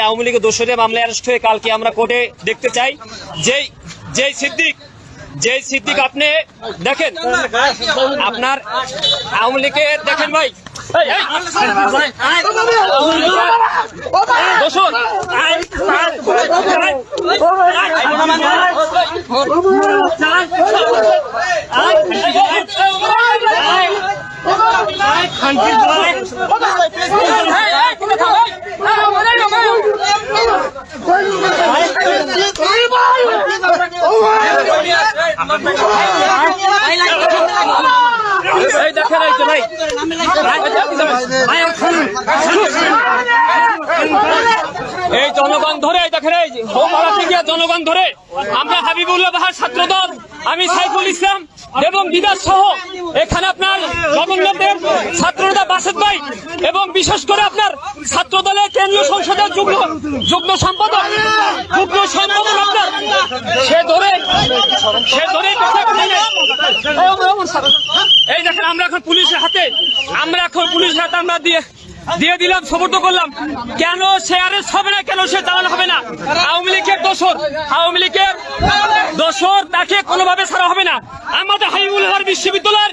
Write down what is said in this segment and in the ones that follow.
আওয়ামী লীগের দোষরে মামলায় অ্যারেস্ট হয়ে কালকে আমরা কোর্টে দেখতে চাই। যেই যেই সিদ্দিক যেই সিদ্দিক আপনি দেখেন, আপনার আওয়ামী লীগের দেখেন ভাই। এই, জনগণ ধরে দেখেন এই যে হোমপাড়াতে জনগণ ধরে? আমরা হাবিবুল্লাহ বাহার ছাত্রদল আমি সাইফুল ইসলাম এবং বিদাস সহ এখানে আপনার জগন্নাথের ছাত্রনেতা বাসেদ ভাই এবং বিশেষ করে আপনার কেন্দ্রীয় সংসদের যুগ্ম যুগ্ম সম্পাদক যুগ্ম সম্পাদক আপনার। সে ধরে সে ধরে এই দেখেন, আমরা এখন পুলিশের হাতে, আমরা এখন পুলিশের হাতে আমরা দিয়ে দিয়ে দিলাম সমর্থ করলাম। কেন সে আরেস্ট হবে না, কেন সে চালানো হবে না? আওয়ামী লীগের দোষর, আওয়ামী লীগের দোষর তাকে কোনোভাবে ছাড়া হবে না। আমাদের হাবিবুল হর বিশ্ববিদ্যালয়ের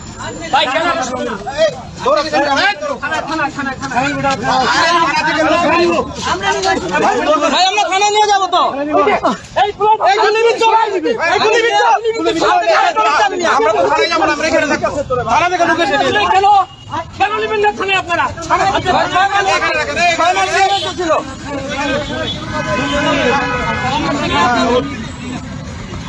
ভাই আমরা থানা নিয়ে যাব তো। আমরা তো থানায় যাব না, আমরা এখানে থানা থেকে ঢুকে। কেন? কেন নেবেন না থানায় আপনারা? আচ্ছা, ছিল।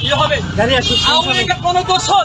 কি হবে? আওয়ামী লীগের কোন দোষর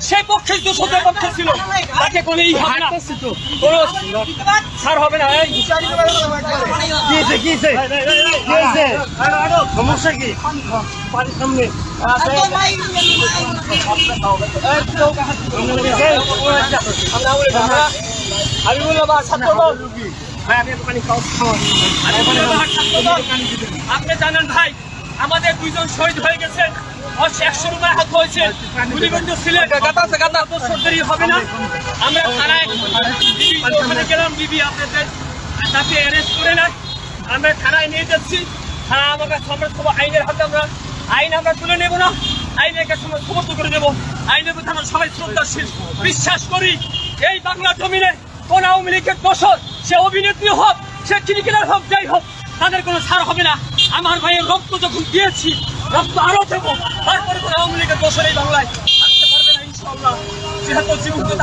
সে পক্ষে দোষদের পক্ষে ছিল তাকে কোনো ই হবে না কোনো হবে না সমস্যা কি? আমি ছাত্রদল আপনি জানেন ভাই আমাদের দুইজন শহীদ হয়ে গেছেন একশো রুপায় হাত হয়েছে। গুলিবন্ধ ছিলেন। গাতা আছে গাতা বছর দেরি হবে না। আমরা থানায় ওখানে গেলাম বিবি আপনাদের তাকে অ্যারেস্ট করে না আমরা থানায় নিয়ে যাচ্ছি। থানা আমার কাছে আমরা সব আইনের হাতে আমরা আইন আমরা তুলে নেব না। আইনের কাছে আমরা সমর্থন করে দেবো। আইনের প্রতি আমরা সবাই শ্রদ্ধাশীল। বিশ্বাস করি এই বাংলা জমিনে কোন আওয়ামী লীগের দোষর সে অভিনেত্রী হোক সে ক্রিকেটার হোক যাই হোক তাদের কোনো ছাড় হবে না। আমার ভাইয়ের রক্ত যখন দিয়েছি, রক্ত আরও দেবো। তারপরে কোনো আওয়ামী লীগের দোষর এই বাংলায় জীবন করব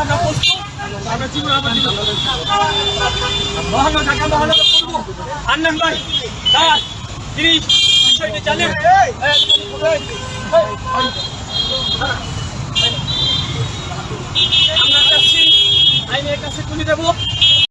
আমরা চাচ্ছি, আইনের কাছে তুলে দেবো।